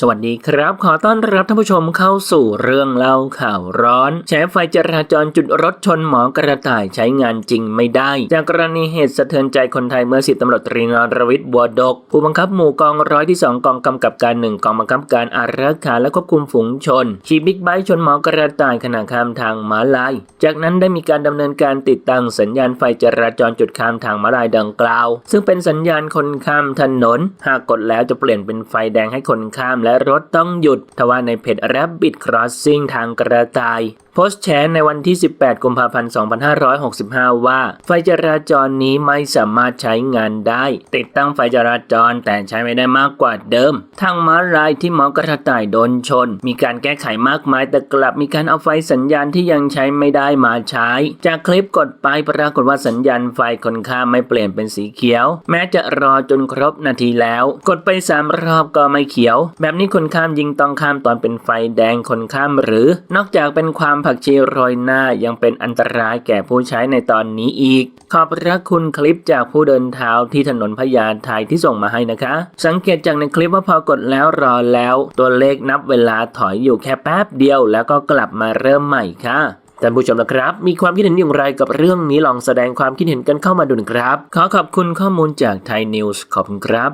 สวัสดีครับ ขอต้อนรับท่านผู้ชมเข้าสู่เรื่องเล่าข่าวร้อนแฉไฟจราจรจุดรถชนหมอกระต่ายใช้งานจริงไม่ได้ จากกรณีเหตุสะเทือนใจคนไทยเมื่อสิบตำรวจตรีนรวิทย์บัวดก ผู้บังคับหมู่กองร้อยที่2กองกำกับการหนึ่งกองบังคับการอารักขาและควบคุมฝูงชนขี่บิ๊กไบค์ชนหมอกระต่ายขณะข้ามทางม้าลาย จากนั้นได้มีการดำเนินการติดตั้งสัญญาณไฟจราจรจุดข้ามทางม้าลายดังกล่าว ซึ่งเป็นสัญญาณคนข้ามถนน หากกดแล้วจะเปลี่ยนเป็นไฟแดงให้คนข้ามและรถต้องหยุดทว่าในเพจ Rabbit Crossing ทางกระต่าย พสต์แชร์ในวันที่ 18 กุมภาพันธ์ 2565 ว่า ไฟจราจรนี้ไม่สามารถใช้งานได้ ติดตั้งไฟจราจรแต่ใช้ไม่ได้มากกว่าเดิม ทางม้าลายที่หมอกระต่ายโดนชน มีการแก้ไขมากมายแต่กลับมีการเอาไฟสัญญาณที่ยังใช้ไม่ได้มาใช้ จากคลิปกดไปปรากฏว่าสัญญาณไฟคนข้ามไม่เปลี่ยนเป็นสีเขียว แม้จะรอจนครบนาทีแล้ว กดไปสามรอบก็ไม่เขียว แบบนี้คนข้ามยิงต้องข้ามตอนเป็นไฟแดงคนข้ามหรือ นอกจากเป็นความผักชีโรยหน้ายังเป็นอันตรายแก่ผู้ใช้ในตอนนี้อีก ขอบพระคุณคลิปจากผู้เดินเท้าที่ถนนพญาไทที่ส่งมาให้นะคะ สังเกตจากในคลิปว่าพอกดแล้วรอแล้ว ตัวเลขนับเวลาถอยอยู่แค่แป๊บเดียว แล้วก็กลับมาเริ่มใหม่ค่ะท่านผู้ชมนะครับ มีความคิดเห็นอย่างไรกับเรื่องนี้ลองแสดงความคิดเห็นกันเข้ามาดูนะครับ ขอขอบคุณข้อมูลจากไทยนิวส์ขอบคุณครับ